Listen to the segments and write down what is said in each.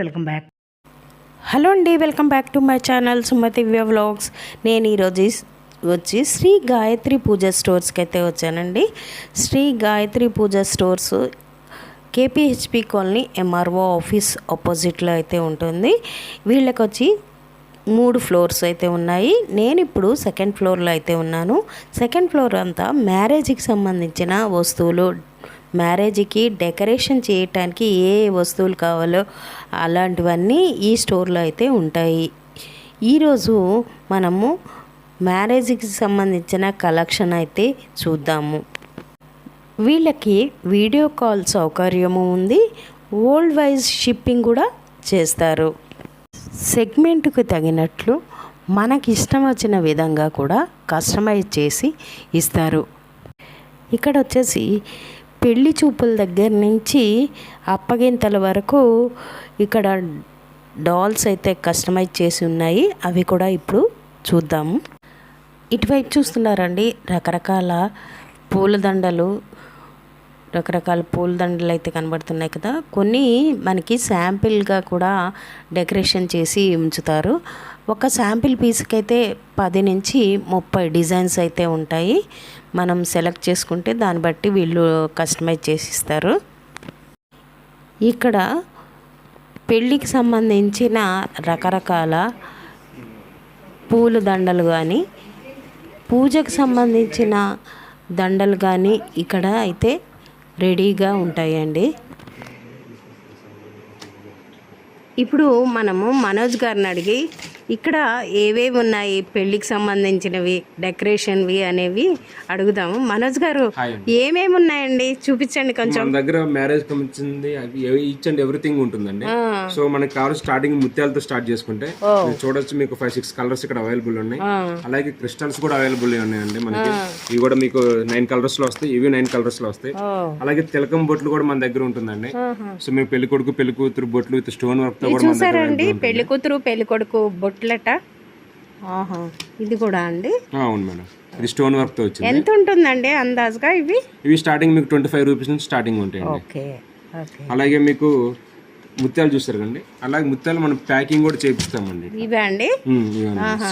Welcome back. Hello అండి welcome back to my channel సుమతివ్య vlogs. నేను ఈరోజు వచ్చి శ్రీ గాయత్రి పూజ స్టోర్స్కి అయితే వచ్చానండి. Shri Gayatri Pooja stores KPHB colony MRO office ఆపోజిట్లో అయితే ఉంటుంది. వీళ్ళకి వచ్చి మూడు ఫ్లోర్స్ అయితే ఉన్నాయి. నేను ఇప్పుడు సెకండ్ ఫ్లోర్లో అయితే ఉన్నాను. సెకండ్ ఫ్లోర్ అంతా మ్యారేజ్కి సంబంధించిన వస్తువులు మ్యారేజ్కి డెకరేషన్ చేయటానికి ఏ వస్తువులు కావాలో అలాంటివన్నీ ఈ స్టోర్లో అయితే ఉంటాయి. ఈరోజు మనము మ్యారేజ్కి సంబంధించిన కలెక్షన్ అయితే చూద్దాము. వీళ్ళకి వీడియో కాల్ సౌకర్యము ఉంది. ఓల్డ్ వైజ్ షిప్పింగ్ కూడా చేస్తారు. సెగ్మెంట్కు తగినట్లు మనకి ఇష్టం వచ్చిన విధంగా కూడా కస్టమైజ్ చేసి ఇస్తారు. ఇక్కడ వచ్చేసి పెళ్ళి చూపుల దగ్గర నుంచి అప్పగింతల వరకు ఇక్కడ డాల్స్ అయితే కస్టమైజ్ చేసి ఉన్నాయి. అవి కూడా ఇప్పుడు చూద్దాము ఇటువైపు చూస్తున్నారండి రకరకాల పూలదండలు రకరకాల పూలదండలు అయితే కనబడుతున్నాయి కదా. కొన్ని మనకి శాంపిల్గా కూడా డెకరేషన్ చేసి ఉంచుతారు. ఒక శాంపిల్ పీస్కి అయితే పది నుంచి ముప్పై డిజైన్స్ అయితే ఉంటాయి. మనం సెలెక్ట్ చేసుకుంటే దాన్ని బట్టి వీళ్ళు కస్టమైజ్ చేసి ఇస్తారు ఇక్కడ పెళ్ళికి సంబంధించిన రకరకాల పూల దండలు కానీ పూజకు సంబంధించిన దండలు కానీ ఇక్కడ అయితే రెడీగా ఉంటాయండి. ఇప్పుడు మనము మనోజ్ గారిని అడిగి ఇక్కడ ఏవేవి ఉన్నాయి? పెళ్ళికి సంబంధించినవి డెకరేషన్వి అనేవి అడుగుదాము. మనోజ్ గారు ఏమేమి ఉన్నాయండి? చూపించండి కొంచెం. మన దగ్గర మ్యారేజ్ ఈచ్ అండ్ ఎవ్రీథింగ్ ఉంటుందండి. సో మనకి కావాలి స్టార్టింగ్ ముత్యాలతో స్టార్ట్ చేసుకుంటే మీరు చూడొచ్చు మీకు ఫైవ్ సిక్స్ కలర్స్ ఇక్కడ అవైలబుల్ ఉన్నాయి. అలాగే క్రిస్టల్స్ కూడా అవైలబుల్ ఉన్నాయండి మనకి. ఇవి కూడా మీకు నైన్ కలర్స్లో వస్తాయి ఇవి నైన్ కలర్స్లో వస్తాయి అలాగే తిలకం బొట్లు కూడా మన దగ్గర ఉంటుందండి. సో మీకు పెళ్ళి కొడుకు పెళ్ళి కూతురు బొట్లు విత్ స్టోన్ వర్క్తో కూడా చూసారండి పెళ్ళి కూతురు పెళ్ళి కొడుకు బొట్లట ఆహా ఇది కూడా అండి? అవును మేడం. ఇది స్టోన్ వర్క్తో వచ్చింది. ఎంత ఉంటుందండి అందాజుగా ఇవి? ఇవి స్టార్టింగ్ మీకు ట్వంటీ ఫైవ్ రూపీస్ నుంచి స్టార్టింగ్ ఉంటాయండి. Okay okay. అలాగే మీకు ముత్యాలు చూస్తారు కండి అలాగే ముత్యాలు మనం ప్యాకింగ్ కూడా చేపిస్తామండి. ఇవే అండి?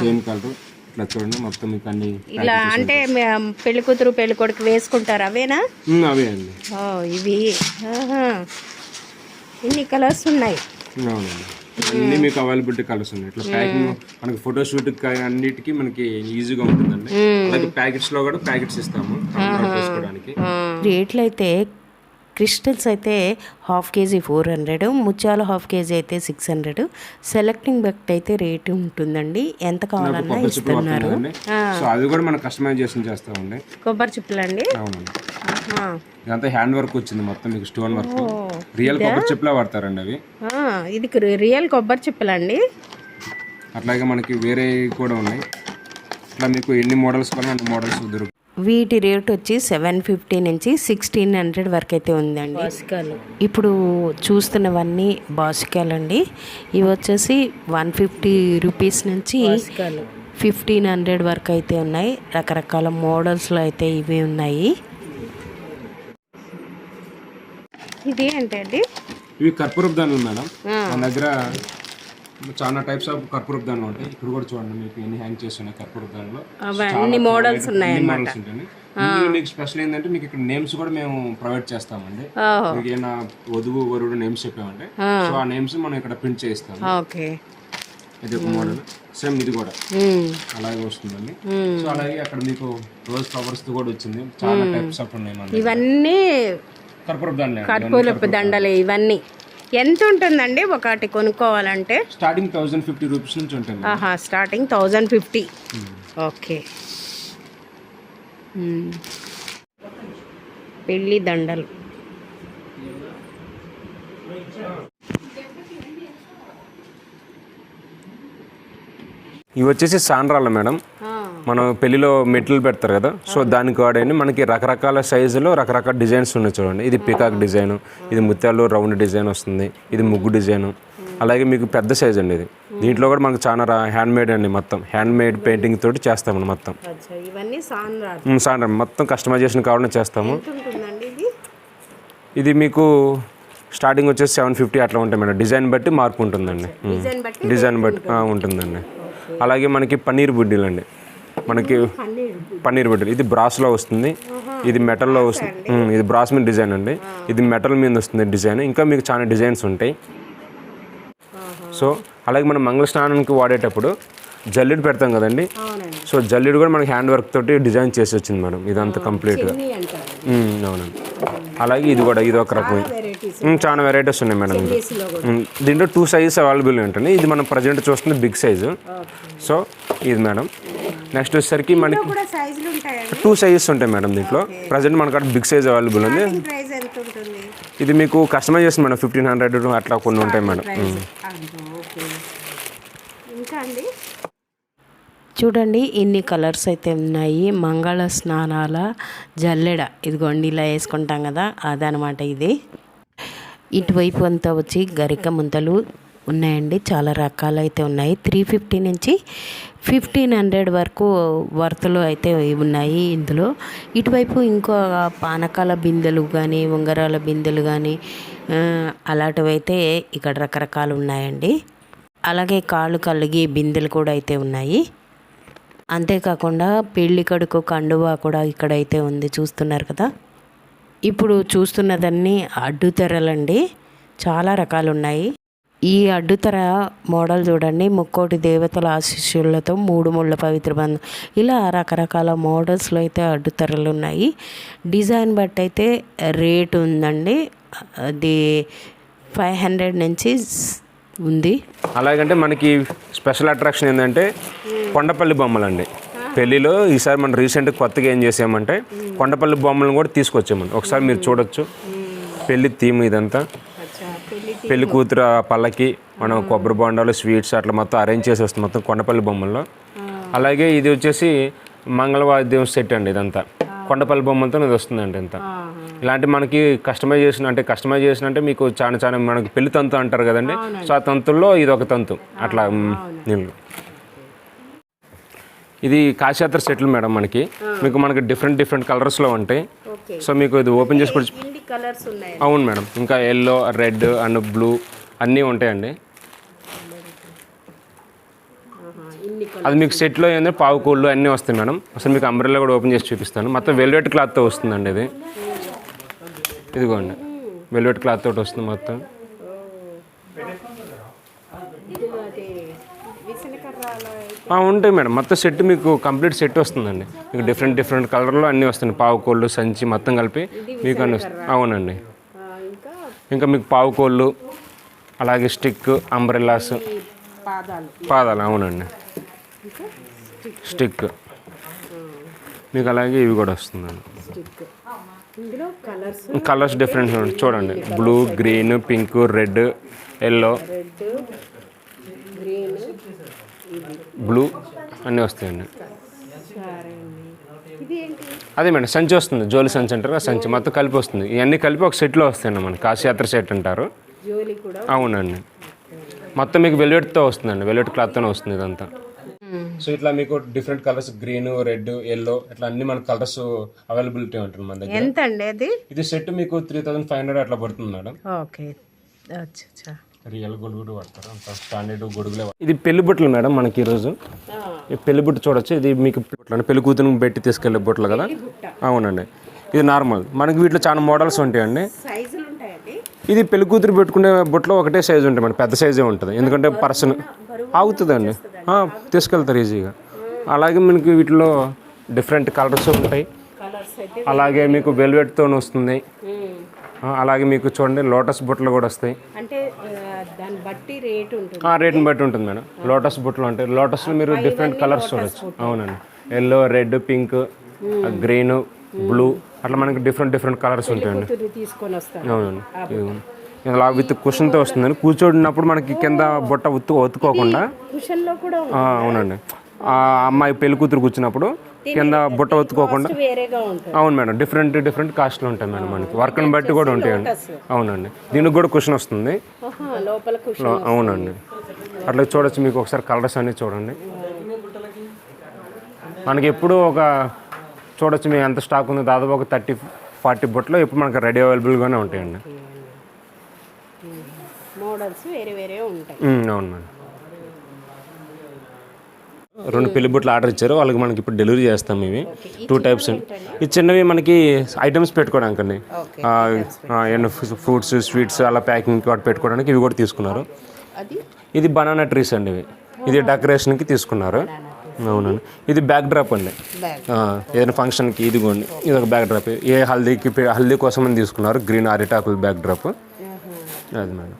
Same colour. ఇట్లా చూడండి మొత్తం మీకు అన్ని ఇలా అంటే పెళ్ళి కూతురు పెళ్ళి కొడుకు వేసుకుంటారు అవేనా? అవే అండి. ఇవి. ఇన్ని కలర్స్ ఉన్నాయి? అవునండి. అన్ని మీకు అవైలబిలిటీ కలర్స్ ఉన్నాయి. ఇట్లా ప్యాకింగ్ మనకి ఫోటో షూట్ అన్నిటికీ మనకి ఈజీగా ఉంటుందండి. అలాగే ప్యాకెట్స్లో కూడా ప్యాకెట్స్ ఇస్తాము చేసుకోవడానికి. రేట్లు అయితే క్రిస్టల్స్ అయితే హాఫ్ కేజీ ఫోర్ హండ్రెడ్ ముత్యాలు హాఫ్ కేజీ అయితే సిక్స్ హండ్రెడ్ సెలెక్టింగ్ బెక్ట్ అయితే రేట్ ఉంటుందండి. ఎంత కావాలన్నా కొబ్బరి చిప్పలు ఇస్తున్నారు. అవి కూడా మనం కస్టమైజేషన్ చేస్తామండి. కొబ్బరి చిప్పలు అండి. ఇదంతా హ్యాండ్ వర్క్ వచ్చింది మొత్తం మీకు స్టోన్ వర్క్ రియల్ కొబ్బరి చిప్లా వాడతారండి అవి. ఇది రియల్ కొబ్బరి చిప్పలు అండి అట్లాగే మనకి వేరే కూడా ఉన్నాయి. ఇట్లా మీకు ఎన్ని మోడల్స్ కావాలో అన్ని మోడల్స్ దొరుకుతాయి. వీటి రేట్ వచ్చి సెవెన్ ఫిఫ్టీ నుంచి సిక్స్టీన్ హండ్రెడ్ వరకు అయితే ఉందండి. ఇప్పుడు చూస్తున్నవన్నీ బాసికాలు అండి ఇవి వచ్చేసి వన్ ఫిఫ్టీ రూపీస్ నుంచి ఫిఫ్టీన్ హండ్రెడ్ వరకు అయితే ఉన్నాయి. రకరకాల మోడల్స్లో అయితే ఇవి ఉన్నాయి. ఇది ఏంటండి? ఇవి కర్పూరపు దానులు మేడం. మన దగ్గర చాలా టైప్స్ ఆఫ్ కర్పూరపు దానులు ఉంటాయి. ఇక్కడ కూడా చూడండి మీకు ఎన్ని హ్యాంగ్ చేసి ఉన్నాయి కర్పూరపు దానిలో. అవన్నీ మోడల్స్ ఉన్నాయి మోడల్స్ ఉంటాయి. మీకు స్పెషల్ ఏంటంటే మీకు ఇక్కడ నేమ్స్ కూడా మేము ప్రొవైడ్ చేస్తామండి. మీకు ఏమైనా వధువు వరుడు నేమ్స్ చెప్పామంటే సో ఆ నేమ్స్ మనం ఇక్కడ ప్రింట్ చేస్తాము ఓకే. ఇది ఒక మోడల్ సేమ్ ఇది కూడా. అలాగే వస్తుందండి. సో అలాగే అక్కడ మీకు రోజ్ ఫ్లవర్స్తో కూడా వచ్చింది. చాలా టైప్స్ ఆఫ్ ఉన్నాయి. ఇవన్నీ కర్పూరపు దానిలో కర్పూరపు దండలు ఇవన్నీ. ఎంత ఉంటుందండి ఒకటి కొనుక్కోవాలంటే? స్టార్టింగ్ థౌసండ్ ఫిఫ్టీ రూపీస్ నుంచి ఉంటుంది. ఆహా స్టార్టింగ్ థౌజండ్ ఫిఫ్టీ ఓకే. మ్మ్. పెళ్ళి దండలు. ఇవి వచ్చేసి సాండ్రాల మేడం. మనం పెళ్ళిలో మెట్లు పెడతారు కదా సో దానికి వాడేయండి. మనకి రకరకాల సైజులో రకరకాల డిజైన్స్ ఉన్నాయి చూడండి. ఇది పికాక్ డిజైన్ ఇది ముత్యాలు రౌండ్ డిజైన్ వస్తుంది ఇది ముగ్గు డిజైన్ అలాగే మీకు పెద్ద సైజ్ అండి ఇది. దీంట్లో కూడా మనకు చాలా హ్యాండ్ మేడ్ అండి మొత్తం. హ్యాండ్ మేడ్ పెయింటింగ్ తోటి చేస్తామండి మొత్తం. సాండ్రా మొత్తం కస్టమైజేషన్ కావాలని చేస్తాము. ఇది? మీకు స్టార్టింగ్ వచ్చేసి సెవెన్ ఫిఫ్టీ అట్లా ఉంటాయి మేడం. డిజైన్ బట్టి మార్పు ఉంటుందండి. డిజైన్ బట్టి ఉంటుందండి. అలాగే మనకి పన్నీర్ బుడ్డీలు అండి మనకి పన్నీర్ బుడ్డీలు. ఇది బ్రాస్లో వస్తుంది. ఇది మెటల్లో వస్తుంది. ఇది బ్రాస్ మీద డిజైన్ అండి. ఇది మెటల్ మీద వస్తుంది డిజైన్. ఇంకా మీకు చాలా డిజైన్స్ ఉంటాయి. సో అలాగే మనం మంగళ స్నానానికి వాడేటప్పుడు జల్లెడు పెడతాం కదండి? సో జల్లెడు కూడా మనకి హ్యాండ్ వర్క్ తోటి డిజైన్ చేసి వచ్చింది మేడం. ఇదంతా కంప్లీట్గా. అవునండి. అలాగే ఇది కూడా ఇది ఒక ఉమ్, చాలా వెరైటీస్ ఉన్నాయి మేడం దీంట్లో. టూ సైజెస్ అవైలబుల్ ఉంటుంది ఇది మనం ప్రజెంట్ చూస్తుంది బిగ్ సైజు సో ఇది మేడం. నెక్స్ట్ వచ్చేసరికి మనకి కూడా సైజులు ఉంటాయండి టూ సైజెస్ ఉంటాయి మేడం దీంట్లో. ప్రజెంట్ మనకు బిగ్ సైజ్ అవైలబుల్ ఉంది. ఇది మీకు కస్టమైజ్ చేస్తుంది మేడం. ఫిఫ్టీన్ హండ్రెడ్ అట్లా కొన్ని ఉంటాయి మేడం. ఉమ్. ఓకే ఇంకా అండి? చూడండి ఇన్ని కలర్స్ అయితే ఉన్నాయి. మంగళ స్నానాల జల్లెడ. ఇదిగోండి ఇలా వేసుకుంటాం కదా. అదనమాట ఇది. ఇటువైపు అంతా వచ్చి గరిక ముంతలు ఉన్నాయండి. చాలా రకాలు అయితే ఉన్నాయి. త్రీ ఫిఫ్టీ నుంచి ఫిఫ్టీన్ హండ్రెడ్ వరకు వర్తలు అయితే ఉన్నాయి ఇందులో. ఇటువైపు ఇంకో పానకాల బిందెలు కానీ ఉంగరాల బిందెలు కానీ అలాంటివైతే అలాంటివి అయితే ఇక్కడ రకరకాలు ఉన్నాయండి. అలాగే కాళ్ళు కలిగి బిందెలు కూడా అయితే ఉన్నాయి. అంతేకాకుండా పెళ్ళి కడుకు కండువా కూడా ఇక్కడైతే ఉంది చూస్తున్నారు కదా. ఇప్పుడు చూస్తున్నదన్నీ అడ్డు తెరలండి చాలా రకాలు ఉన్నాయి. ఈ అడ్డుతర మోడల్ చూడండి. ముక్కోటి దేవతల ఆశీస్సులతో మూడు ముళ్ళ పవిత్ర బంధం ఇలా రకరకాల మోడల్స్లో అయితే అడ్డుతరలు ఉన్నాయి. డిజైన్ బట్టి అయితే రేట్ ఉందండి. అది ఫైవ్ హండ్రెడ్ నుంచి ఉంది. అలాగంటే మనకి స్పెషల్ అట్రాక్షన్ ఏంటంటే కొండపల్లి బొమ్మలండి. పెళ్ళిలో ఈసారి మనం రీసెంట్గా కొత్తగా ఏం చేసామంటే కొండపల్లి బొమ్మలను కూడా తీసుకొచ్చామండి. ఒకసారి మీరు చూడొచ్చు. పెళ్ళి థీమ్ ఇదంతా. పెళ్ళి కూతురు పల్లకి మనం కొబ్బరి బొండాలు స్వీట్స్ అట్లా మొత్తం అరేంజ్ చేసి వస్తుంది మొత్తం కొండపల్లి బొమ్మల్లో. అలాగే ఇది వచ్చేసి మంగళవాద్యం సెట్ అండి ఇదంతా. కొండపల్లి బొమ్మలతో ఇది వస్తుందండి ఇంత. ఇలాంటి మనకి కస్టమైజేషన్ అంటే కస్టమైజేషన్ అంటే మీకు చాలా చాలా మనకి పెళ్ళి తంతు అంటారు కదండి. సో ఆ తంతుల్లో ఇది ఒక తంతు. అట్లా నీళ్ళు. ఇది కాశయాత్ర సెట్లు మేడం మనకి. మీకు మనకి డిఫరెంట్ డిఫరెంట్ కలర్స్లో ఉంటాయి. సో మీకు ఇది ఓపెన్ చేసి కలర్స్ ఉన్నాయి. అవును మేడం. ఇంకా ఎల్లో రెడ్ అండ్ బ్లూ అన్నీ ఉంటాయండి. అది మీకు సెట్లో ఏంటంటే పావు కోళ్ళు అన్నీ వస్తాయి మేడం. అసలు మీకు అంబ్రెల్లా కూడా ఓపెన్ చేసి చూపిస్తాను. మొత్తం వెల్వెట్ క్లాత్తో వస్తుందండి ఇది. ఇదిగోండి. వెల్వెట్ క్లాత్ తోటి వస్తుంది మొత్తం ఆ, ఉంటాయి మేడం. మొత్తం సెట్ మీకు కంప్లీట్ సెట్ వస్తుందండి. మీకు డిఫరెంట్ డిఫరెంట్ కలర్లో అన్నీ వస్తున్నాయి పావు కోళ్ళు సంచి మొత్తం కలిపి మీకు అన్నీ అవునండి. ఇంకా? మీకు పావు కోళ్ళు అలాగే స్టిక్ అంబ్రెల్లాస్ పాదాలు. అవునండి. స్టిక్ మీకు అలాగే ఇవి కూడా వస్తుందండి. కలర్స్ డిఫరెంట్ చూడండి. Blue green pink red yellow blue అన్నీ వస్తాయండి. అదే మేడం సంచి వస్తుంది జోలి సంచి అంటారు ఆ సంచి మొత్తం కలిపి వస్తుంది. ఇవన్నీ కలిపి ఒక సెట్లో వస్తాయండి మనకి కాశయాత్ర సెట్ అంటారు. జోలి కూడా అవునండి. మొత్తం మీకు వెల్వెట్తో వస్తుందండి వెల్వెట్ క్లాత్తోనే వస్తుంది ఇదంతా. సో ఇట్లా మీకు different colours green red yellow ఇట్లా అన్ని మన కలర్స్ అవైలబిలిటీ ఉంటుంది మన దగ్గర. ఎంత అండి అది? ఇది సెట్ మీకు త్రీ థౌసండ్ ఫైవ్ హండ్రెడ్ అట్లా పడుతుంది మేడం. ఓకే. అచ్చా అచ్చా. రియల్ గొడుగుడు పడతారు అంత స్టాండర్డ్ గొడుగులే. ఇది పెళ్ళి బుట్టలు మేడం మనకి ఈరోజు ఈ పెళ్ళి బుట్ట చూడొచ్చు. ఇది మీకు బుట్టలు పెళ్ళి కూతురు పెట్టి తీసుకెళ్ళే బుట్టలు కదా? అవునండి. ఇది నార్మల్ మనకి వీటిలో చాలా మోడల్స్ ఉంటాయండి. ఇది పెళ్ళి కూతురు పెట్టుకునే బుట్టలో ఒకటే సైజు ఉంటుంది మేడం పెద్ద సైజే ఉంటుంది. ఎందుకంటే పర్సన్ ఆగుతుందండి. ఆ, తీసుకెళ్తారు ఈజీగా అలాగే మనకి వీటిలో డిఫరెంట్ కలర్స్ ఉంటాయి. కలర్స్ అయితే అలాగే మీకు వెల్వెట్తో వస్తుంది. అలాగే మీకు చూడండి లోటస్ బుట్టలు కూడా వస్తాయి. అంటే దాన్ని బట్టి రేట్ ఉంటుంది. రేట్ని బట్టి ఉంటుంది మేడం. లోటస్ బుట్టలు ఉంటాయి లోటస్లో మీరు డిఫరెంట్ కలర్స్ చూడొచ్చు. అవునండి. Yellow red pink green blue అట్లా మనకి డిఫరెంట్ డిఫరెంట్ కలర్స్ ఉంటాయండి. అవునండి. ఇలా విత్ కుషన్తో వస్తుందండి. కూర్చోడినప్పుడు మనకి కింద బుట్ట ఉత్తు ఒత్తుకోకుండా కుషన్లో కూడా ఆ, అవునండి. ఆ అమ్మాయి పెళ్ళి కూతురు కూర్చున్నప్పుడు కింద బుట్ట ఒత్తుకోకుండా అవును మేడం డిఫరెంట్ డిఫరెంట్ కాస్ట్లు ఉంటాయి మేడం మనకి. వర్క్ని బట్టి కూడా ఉంటాయండి అవునండి. దీనికి కూడా కుషన్ వస్తుంది. అవునండి. అట్లా చూడొచ్చు మీకు ఒకసారి కలర్స్ అన్ని చూడండి. మనకి ఎప్పుడు ఒక చూడొచ్చు మీకు ఎంత స్టాక్ ఉందో. దాదాపు ఒక థర్టీ ఫార్టీ బుట్టలో ఇప్పుడు మనకి రెడీ అవైలబుల్గానే ఉంటాయండి. మోడల్స్ వేరే వేరే ఉంటాయి. ఉమ్, అవును మేడం. రెండు పెళ్ళి బుట్లు ఆర్డర్ ఇచ్చారు. వాళ్ళకి మనకి ఇప్పుడు డెలివరీ చేస్తాం ఇవి. టూ టైప్స్ ఈ చిన్నవి మనకి ఐటమ్స్ పెట్టుకోవడానికి అండి ఫ్రూట్స్ స్వీట్స్ అలా ప్యాకింగ్ వాటి పెట్టుకోవడానికి ఇవి కూడా తీసుకున్నారు. ఇది బనానా ట్రీస్ అండి ఇవి. ఇది డెకరేషన్కి తీసుకున్నారు. అవునండి. ఇది బ్యాక్ డ్రాప్ అండి ఏదైనా ఫంక్షన్కి ఇది కొన్ని ఇది ఒక బ్యాక్ డ్రాప్ ఏ హల్దీకి హల్దీ కోసం అని తీసుకున్నారు. గ్రీన్ అరిటాకుల బ్యాక్ డ్రాప్ అది మేడం.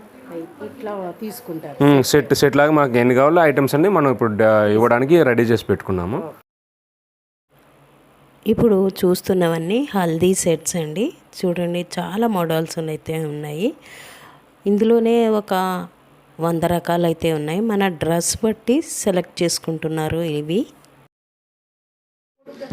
ఇట్లా తీసుకుంటారు. సెట్ సెట్ లాగా మాకు ఎన్ని కావాలో ఐటమ్స్ అన్ని మనం ఇప్పుడు ఇవ్వడానికి రెడీ చేసి పెట్టుకున్నాము. ఇప్పుడు చూస్తున్నవన్నీ హల్దీ సెట్స్ అండి. చూడండి చాలా మోడల్స్ అయితే ఉన్నాయి. ఇందులోనే ఒక వంద రకాలు అయితే ఉన్నాయి. మన డ్రెస్ బట్టి సెలెక్ట్ చేసుకుంటున్నారు ఇవి.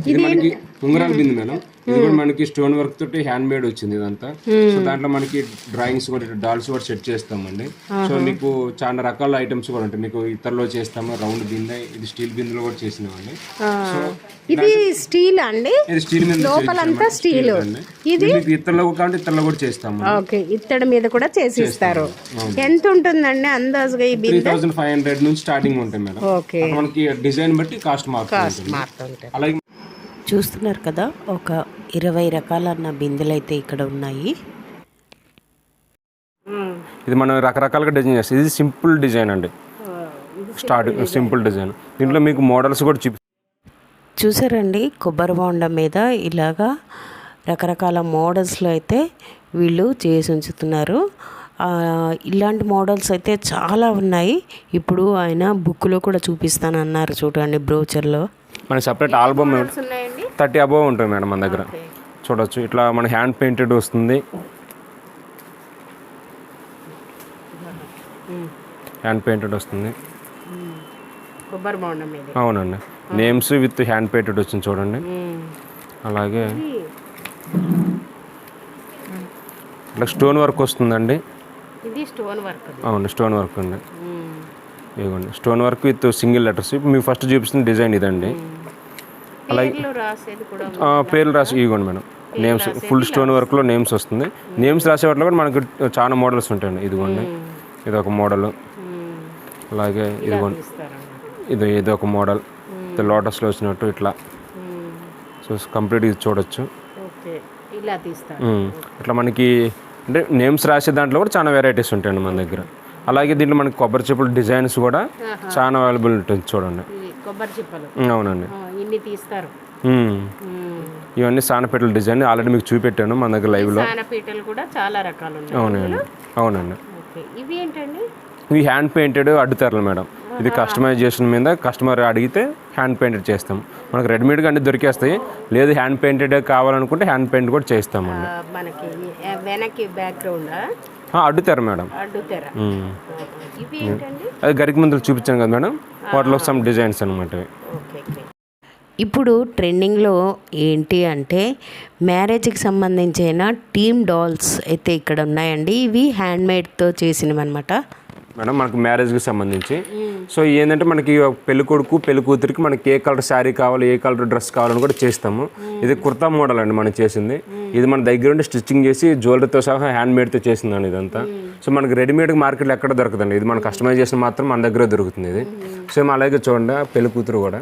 ఇది మనకి ఉంగరాల బింది మేడం. ఇది కూడా మనకి స్టోన్ వర్క్ తోటి హ్యాండ్ మేడ్ వచ్చింది ఇదంతా. సో దాంట్లో మనకి డ్రాయింగ్స్ కూడా డాల్స్ కూడా సెట్ చేస్తామండి. సో మీకు చాలా రకాల ఐటమ్స్ కూడా ఉంటాయి. మీకు ఇతరలో చేస్తాము రౌండ్ బిందె ఇది స్టీల్ బిందెలో కూడా చేసినవండి. సో ఇది స్టీల్ అండి? ఇది స్టీల్ మీద లోపలంతా స్టీల్. ఇది? ఇతరలో కాబట్టి ఇతరలో కూడా చేస్తాము. ఓకే ఇత్తడి మీద కూడా చేసిస్తారు. ఎంత ఉంటుందండి అందాజుగా ఈ బిల్ థౌసండ్ ఫైవ్ హండ్రెడ్ నుంచి స్టార్టింగ్ ఉంటాయి మేడం. ఓకే. మనకి డిజైన్ బట్టి కాస్ట్ మారుతుంటాయి అలాగే చూస్తున్నారు కదా ఒక ఇరవై రకాలన్న బిందెలు అయితే ఇక్కడ ఉన్నాయి. ఇది మనం రకరకాలుగా డిజైన్ చేస్తాం. ఇది సింపుల్ డిజైన్ అండి. Start simple design. దీంట్లో మీకు మోడల్స్ కూడా చూపి చూసారండి కొబ్బరి బొండం మీద ఇలాగా రకరకాల మోడల్స్లో అయితే వీళ్ళు చేసి ఉంచుతున్నారు. ఇలాంటి మోడల్స్ అయితే చాలా ఉన్నాయి. ఇప్పుడు ఆయన బుక్లో కూడా చూపిస్తానన్నారు చూడండి బ్రోచర్లో. మన సపరేట్ ఆల్బమ్ థర్టీ అబోవ్ ఉంటుంది మేడం మన దగ్గర. చూడొచ్చు. ఇట్లా మన హ్యాండ్ పెయింటెడ్ వస్తుంది. హ్యాండ్ పెయింటెడ్ వస్తుంది. అవునండి. నేమ్స్ విత్ హ్యాండ్ పెయింటెడ్ వచ్చింది చూడండి. అలాగే ఇట్లా స్టోన్ వర్క్ వస్తుందండి. ఇది స్టోన్ వర్క్ అవును స్టోన్ వర్క్ ఉంది. ఇదిగోండి stone work with single letters ఇప్పుడు మీకు ఫస్ట్ చూపిస్తున్న డిజైన్ ఇదండి. కూడా ఆ, పేర్లు రాసి ఇవ్వండి మేడం. నేమ్స్ ఫుల్ స్టోన్ వర్క్లో నేమ్స్ వస్తుంది. నేమ్స్ రాసే వాటిలో కూడా మనకు చాలా మోడల్స్ ఉంటాయండి. ఇదిగోండి. ఇది ఒక మోడల్ అలాగే ఇదిగోండి. ఇది ఇది ఒక మోడల్ లోటస్లో వచ్చినట్టు ఇట్లా. సో కంప్లీట్ ఇది చూడొచ్చు. ఇట్లా మనకి అంటే నేమ్స్ రాసే దాంట్లో కూడా చాలా వెరైటీస్ ఉంటాయండి మన దగ్గర. అలాగే దీంట్లో మనకి కొబ్బరి చెప్పుల డిజైన్స్ కూడా చాలా అవైలబుల్ ఉంటుంది చూడండి. కొబ్బరి చిప్పలు. అవునండి. ఇన్ని తీస్తారు. ఇవన్నీ సానపెట్టల డిజైన్. ఆల్రెడీ మీకు చూపెట్టాను మన దగ్గర లైవ్లో. పీటలు కూడా చాలా రకాలు అవునండి. అవునండి. ఇవి ఏంటండి? ఇవి హ్యాండ్ పెయింటెడ్ అడ్డుతారులు మేడం. ఇది కస్టమైజేషన్ మీద కస్టమర్ అడిగితే హ్యాండ్ పెయింటెడ్ చేస్తాం. మనకు రెడీమేడ్గా అన్ని దొరికేస్తాయి. లేదు హ్యాండ్ పెయింటెడ్ కావాలనుకుంటే హ్యాండ్ పెయింట్ కూడా చేస్తామండి. మనకి వెనక్కి బ్యాక్గ్రౌండ్ అడ్డుతారు మేడం. ఇవి ఏంటండి? అది గరికి ముందులు చూపించాను కదా మేడం. వాటిలో సమ్ డిజైన్స్ అనమాట ఇప్పుడు ట్రెండింగ్లో ఏంటి అంటే మ్యారేజ్కి సంబంధించిన టీమ్ డాల్స్ అయితే ఇక్కడ ఉన్నాయండి. ఇవి హ్యాండ్మేడ్తో చేసినవి అనమాట మేడం మనకు మ్యారేజ్కి సంబంధించి. సో ఏంటంటే మనకి పెళ్ళి కొడుకు పెళ్ళి కూతురికి మనకి ఏ కలర్ శారీ కావాలి ఏ కలర్ డ్రెస్ కావాలని కూడా చేస్తాము. ఇది కుర్తా మోడల్ అండి మనం చేసింది. ఇది మన దగ్గర ఉండి స్టిచ్చింగ్ చేసి జ్యువెలరీతో సహా హ్యాండ్ మేడ్తో చేసిందండి ఇదంతా. సో మనకి రెడీమేడ్ మార్కెట్లో ఎక్కడ దొరకదండి. ఇది మన కస్టమైజేషన్ మాత్రం మన దగ్గర దొరుకుతుంది ఇది. సేమ్ అలాగే చూడండి పెళ్ళి కూతురు కూడా.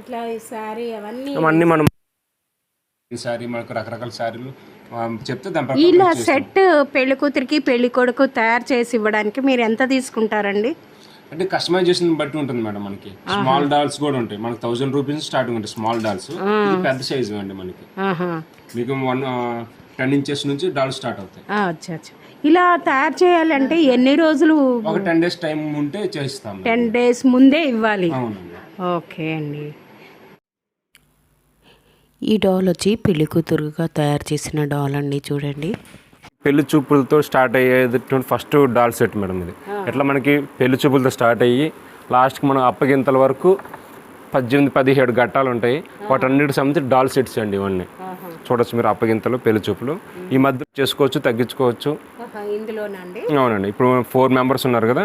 ఇట్లా ఈ సారీ అవన్నీ అవన్నీ మనం ఈ శారీ మనకు రకరకాల శారీలు ఇలా సెట్ పెళ్ళి కూతురికి పెళ్ళి కొడుకు తయారు చేసి ఇవ్వడానికి మీరు ఎంత తీసుకుంటారండి? అంటే కస్టమైజేషన్ బట్టి ఉంటుంది మేడం మనకి. స్మాల్ డాల్స్ కూడా ఉంటాయి. మనకి థౌసండ్ రూపీస్ స్టార్టింగ్ ఉంటాయి స్మాల్ డాల్స్. పెద్ద సైజ్ అండి మనకి. మీకు వన్ టెన్ ఇంచెస్ నుంచి డాల్ స్టార్ట్ అవుతాయి. ఇలా తయారు చేయాలంటే ఎన్ని రోజులు ఒక టెన్ డేస్ టైం ఉంటే చేస్తాం టెన్ డేస్ ముందే ఇవ్వాలి? ఓకే అండి. ఈ డాల్ వచ్చి పెళ్ళి కూతురుగా తయారు చేసిన డాల్ అండి చూడండి. పెళ్ళి చూపులతో స్టార్ట్ అయ్యేది ఫస్ట్ డాల్ సెట్ మేడం ఇది. ఎట్లా మనకి పెళ్ళి చూపులతో స్టార్ట్ అయ్యి లాస్ట్కి మనం అప్పగింతల వరకు పద్దెనిమిది పదిహేడు ఘట్టాలు ఉంటాయి. వాటన్నిటికి సంబంధించి డాల్ సెట్స్ అండి ఇవన్నీ. చూడొచ్చు మీరు అప్పగింతలు పెళ్ళి చూపులు. ఈ మధ్య చేసుకోవచ్చు తగ్గించుకోవచ్చు. అవునండి. ఇప్పుడు ఫోర్ మెంబర్స్ ఉన్నారు కదా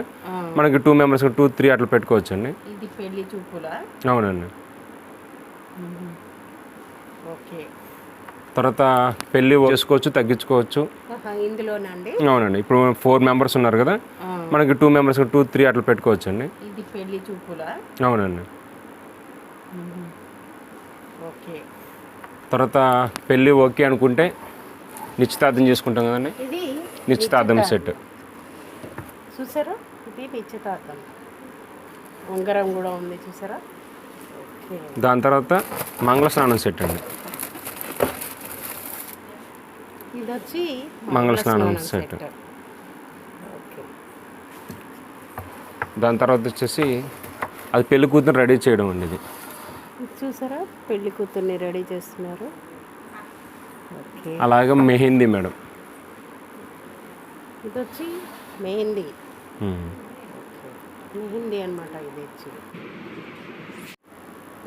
మనకి టూ మెంబర్స్ టూ త్రీ అట్లా పెట్టుకోవచ్చు అండి అవునండి. తర్వాత పెళ్ళి చేసుకోవచ్చు తగ్గించుకోవచ్చు. అవునండి. ఇప్పుడు ఫోర్ మెంబర్స్ ఉన్నారు కదా మనకి టూ మెంబర్స్ టూ త్రీ అట్లా పెట్టుకోవచ్చు అండి ఇది పెళ్ళి చూపులా? అవునండి. ఓకే. తర్వాత పెళ్ళి ఓకే అనుకుంటే నిశ్చితార్థం చేసుకుంటాం కదండి. ఇది నిశ్చితార్థం సెట్. చూసారా? ఇది నిశ్చితార్థం. ఉంగరం కూడా ఉంది చూసారా? ఓకే. దాని తర్వాత మంగళ స్నానం సెట్ అండి. ఇది వచ్చి మంగళ స్నానం సెట్. ఓకే. దాని తర్వాత వచ్చేసి అది పెళ్ళి కూతురు రెడీ చేయడం అండి ఇది. ఇది చూసారా? పెళ్ళి కూతుర్ని రెడీ చేస్తున్నారు. ఓకే. అలాగే మెహందీ మేడం. ఇది వచ్చి మెహందీ. మెహందీ అన్నమాట ఇది వచ్చి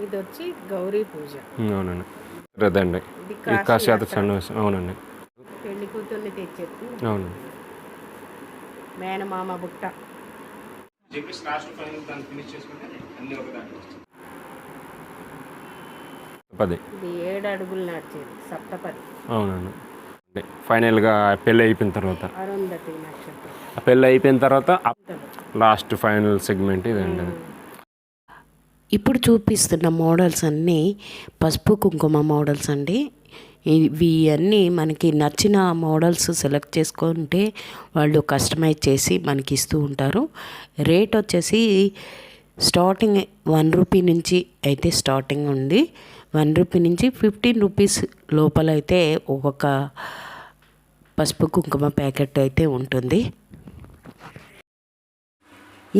ఇది వచ్చి గౌరీ పూజ. అవునండి. సన్నివేశం. అవునండి. పెళ్ళి కూతుర్ని తెచ్చేది అవును. మేనమామ బుట్ట. పది. ఇది ఏడు అడుగులు నడిచేది సప్తపది. అవునండి అంటే ఫైనల్గా పెళ్ళి అయిపోయిన తర్వాత. అరుంధతి నక్షత్రం. ఆ పెళ్ళి అయిపోయిన తర్వాత లాస్ట్ ఫైనల్ సెగ్మెంట్ ఇదండి అది. ఇప్పుడు చూపిస్తున్న మోడల్స్ అన్నీ పసుపు కుంకుమ మోడల్స్ అండి. ఇవి అన్నీ మనకి నచ్చిన మోడల్స్ సెలెక్ట్ చేసుకుంటే వాళ్ళు కస్టమైజ్ చేసి మనకి ఇస్తూ ఉంటారు. రేట్ వచ్చేసి స్టార్టింగ్ వన్ రూపీ నుంచి అయితే స్టార్టింగ్ ఉంది. వన్ రూపీ నుంచి ఫిఫ్టీన్ రూపీస్ లోపల అయితే ఒక్కొక్క పసుపు కుంకుమ ప్యాకెట్ అయితే ఉంటుంది.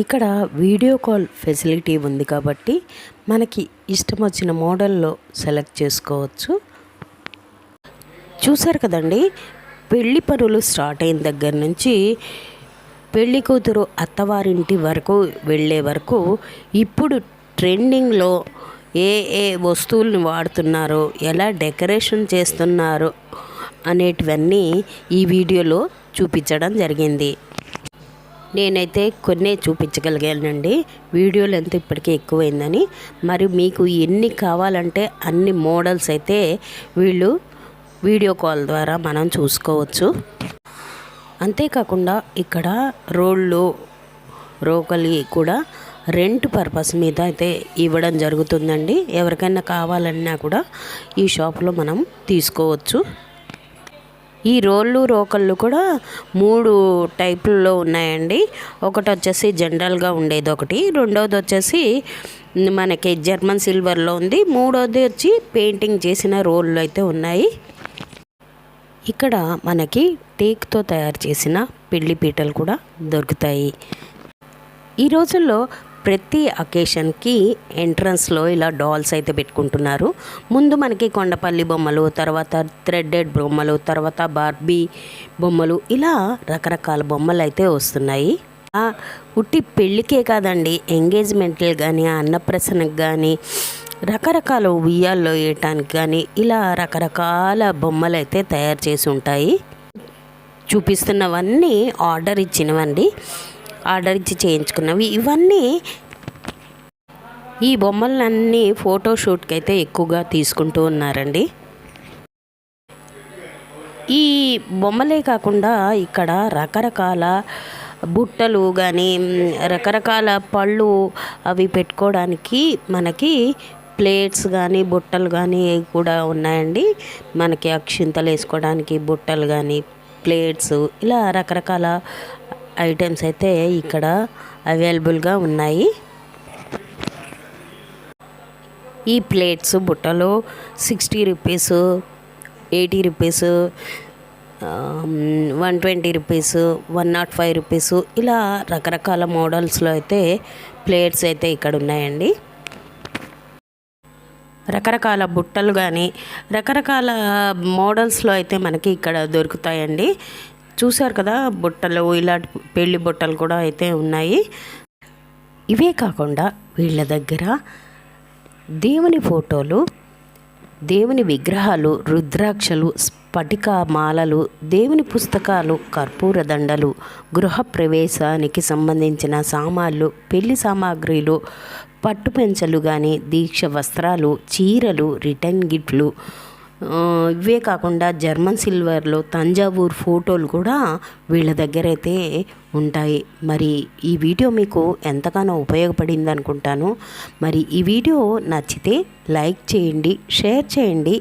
ఇక్కడ వీడియో కాల్ ఫెసిలిటీ ఉంది కాబట్టి మనకి ఇష్టం వచ్చిన మోడల్లో సెలెక్ట్ చేసుకోవచ్చు. చూసారు కదండి పెళ్ళి పనులు స్టార్ట్ అయిన దగ్గర నుంచి పెళ్ళి కూతురు అత్తవారింటి వరకు వెళ్ళే వరకు ఇప్పుడు ట్రెండింగ్లో ఏ ఏ వస్తువులను వాడుతున్నారో ఎలా డెకరేషన్ చేస్తున్నారు అనేటివన్నీ ఈ వీడియోలో చూపించడం జరిగింది. నేనైతే కొన్నే చూపించగలిగానండి. వీడియో లెంత్ ఇప్పటికే ఎక్కువైందని. మరి మీకు ఎన్ని కావాలంటే అన్ని మోడల్స్ అయితే వీళ్ళు వీడియో కాల్ ద్వారా మనం చూసుకోవచ్చు. అంతేకాకుండా ఇక్కడ రోళ్ళు రోకలి కూడా రెంట్ పర్పస్ మీద అయితే ఇవ్వడం జరుగుతుందండి. ఎవరికైనా కావాలన్నా కూడా ఈ షాప్లో మనం తీసుకోవచ్చు. ఈ రోళ్ళు రోకళ్ళు కూడా మూడు టైపుల్లో ఉన్నాయండి. ఒకటి వచ్చేసి జనరల్గా ఉండేది ఒకటి రెండవది వచ్చేసి మనకి జర్మన్ సిల్వర్లో ఉంది. మూడోది వచ్చి పెయింటింగ్ చేసిన రోళ్ళు అయితే ఉన్నాయి. ఇక్కడ మనకి టేక్తో తయారు చేసిన పెళ్ళి పీటలు కూడా దొరుకుతాయి. ఈ రోజుల్లో ప్రతి అకేషన్కి ఎంట్రన్స్లో ఇలా డాల్స్ అయితే పెట్టుకుంటున్నారు. ముందు మనకి కొండపల్లి బొమ్మలు తర్వాత థ్రెడెడ్ బొమ్మలు తర్వాత బార్బీ బొమ్మలు ఇలా రకరకాల బొమ్మలు అయితే వస్తున్నాయి. ఉట్టి పెళ్ళికే కాదండి ఎంగేజ్మెంట్లు కానీ అన్నప్రసనకు కానీ రకరకాల ఉయ్యాల్లో వేయటానికి కానీ ఇలా రకరకాల బొమ్మలు అయితే తయారు చేసి ఉంటాయి. చూపిస్తున్నవన్నీ ఆర్డర్ ఇచ్చినవండి. ఆర్డర్ ఇచ్చి చేయించుకున్నవి. ఇవన్నీ ఈ బొమ్మలన్నీ ఫోటోషూట్కి అయితే ఎక్కువగా తీసుకుంటూ ఉన్నారండి. ఈ బొమ్మలే కాకుండా ఇక్కడ రకరకాల బుట్టలు కానీ రకరకాల పళ్ళు అవి పెట్టుకోవడానికి మనకి ప్లేట్స్ కానీ బుట్టలు కానీ కూడా ఉన్నాయండి. మనకి అక్షింతలు వేసుకోవడానికి బుట్టలు కానీ ప్లేట్స్ ఇలా రకరకాల ఐటమ్స్ అయితే ఇక్కడ అవైలబుల్గా ఉన్నాయి. ఈ ప్లేట్స్ బుట్టలు sixty rupees eighty rupees one twenty rupees one nought five rupees ఇలా రకరకాల మోడల్స్లో అయితే ప్లేట్స్ అయితే ఇక్కడ ఉన్నాయండి. రకరకాల బుట్టలు కానీ రకరకాల మోడల్స్లో అయితే మనకి ఇక్కడ దొరుకుతాయండి. చూశారు కదా బుట్టలు ఇలాంటి పెళ్ళి బుట్టలు కూడా అయితే ఉన్నాయి. ఇవే కాకుండా వీళ్ళ దగ్గర దేవుని ఫోటోలు దేవుని విగ్రహాలు రుద్రాక్షలు స్ఫటిక మాలలు దేవుని పుస్తకాలు కర్పూర దండలు గృహ ప్రవేశానికి సంబంధించిన సామాన్లు పెళ్ళి సామాగ్రిలు పట్టు పెంచలు కానీ దీక్ష వస్త్రాలు చీరలు రిటర్న్ గిఫ్ట్లు ఇవే కాకుండా జర్మన్ సిల్వర్లో తంజావూర్ ఫోటోలు కూడా వీళ్ళ దగ్గర అయితే ఉంటాయి. మరి ఈ వీడియో మీకు ఎంతగానో ఉపయోగపడింది అనుకుంటాను. మరి ఈ వీడియో నచ్చితే లైక్ చేయండి షేర్ చేయండి.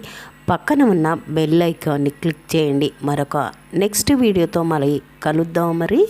పక్కన ఉన్న బెల్ ఐకాన్ని క్లిక్ చేయండి. మరొక నెక్స్ట్ వీడియోతో మళ్ళీ కలుద్దాం మరి.